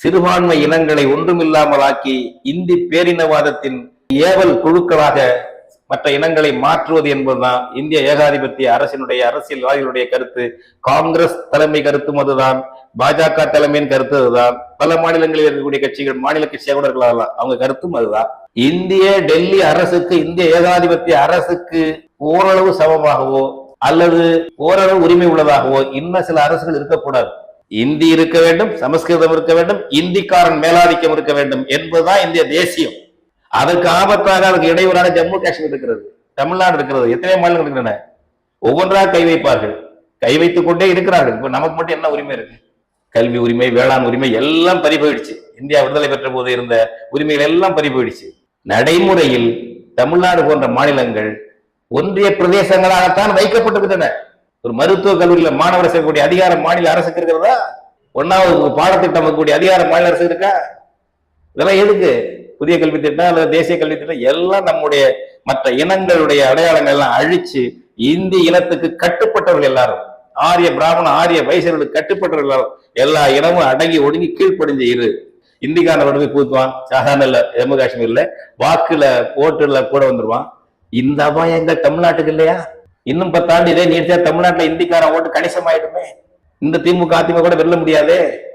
சிறுபான்மை இனங்களை ஒன்றுமில்லாமலாக்கி இந்தி பேரினவாதத்தின் ஏவல் குழுக்களாக மற்ற இனங்களை மாற்றுவது என்பதுதான் இந்திய ஏகாதிபத்திய அரசினுடைய அரசியல்வாதிகளுடைய கருத்து. காங்கிரஸ் தலைமை கருத்தும் அதுதான். பாஜக தலைமையின் கருத்து அதுதான். பல மாநிலங்களில் இருக்கக்கூடிய கட்சிகள் மாநில கட்சியாக கூட இருக்கலாம். அவங்க கருத்தும் அதுதான். இந்திய டெல்லி அரசுக்கு இந்திய ஏகாதிபத்திய அரசுக்கு ஓரளவு சமமாகவோ அல்லது ஓரளவு உரிமை உள்ளதாகவோ இன்னும் சில அரசுகள் இருக்கக்கூடாது. இந்தி இருக்க வேண்டும் சமஸ்கிருதம் இருக்க வேண்டும் இந்திக்காரன் மேலாதிக்கம் இருக்க வேண்டும் என்பதுதான் இந்திய தேசியம். அதற்கு ஆபத்தாக அதுக்கு இடையூறான ஜம்மு காஷ்மீர் இருக்கிறது தமிழ்நாடு இருக்கிறது எத்தனை மாநிலங்கள் இருக்கின்றன. ஒவ்வொன்றாக கை வைப்பார்கள். கை வைத்துக் கொண்டே இருக்கிறார்கள். இப்ப நமக்கு மட்டும் என்ன உரிமை இருக்கு? கல்வி உரிமை வேளாண் உரிமை எல்லாம் பறி போயிடுச்சு. இந்தியா விடுதலை பெற்ற போது இருந்த உரிமைகள் எல்லாம் பறி போயிடுச்சு. நடைமுறையில் தமிழ்நாடு போன்ற மாநிலங்கள் ஒன்றிய பிரதேசங்களாகத்தான் வைக்கப்பட்டிருக்கின்றன. ஒரு மருத்துவக் கல்லூரியில மாணவர் சேர்க்கக்கூடிய அதிகாரம் மாநில அரசுக்கு இருக்கிறதா? ஒன்னாவது பாடத்திட்டம் வைக்கக்கூடிய அதிகாரம் மாநில அரசு இருக்கா? இதெல்லாம் எதுக்கு? புதிய கல்வி திட்டம் அல்லது தேசிய கல்வி திட்டம் எல்லாம் நம்முடைய மற்ற இனங்களுடைய அடையாளங்கள் எல்லாம் அழிச்சு இந்தி இனத்துக்கு கட்டுப்பட்டவர்கள் எல்லாரும் ஆரிய பிராமண ஆரிய வைசர்களுக்கு கட்டுப்பட்டவர்கள் எல்லாரும் எல்லா இனமும் அடங்கி ஒடுங்கி கீழ்ப்படிஞ்சு இரு. இந்திக்கான போய் பூத்துவான். சாதாரண இல்ல ஜம்மு காஷ்மீர்ல வாக்குல ஓட்டுல கூட வந்துருவான். இந்த அபாயங்கள் தமிழ்நாட்டுக்கு இல்லையா? இன்னும் பத்தாண்டு இதே நீடிச்சா தமிழ்நாட்டுல இந்திக்காரன் ஓட்டு கணிசமாயிடுமே. இந்த திமுக அதிமுக கூட வெல்ல முடியாதே.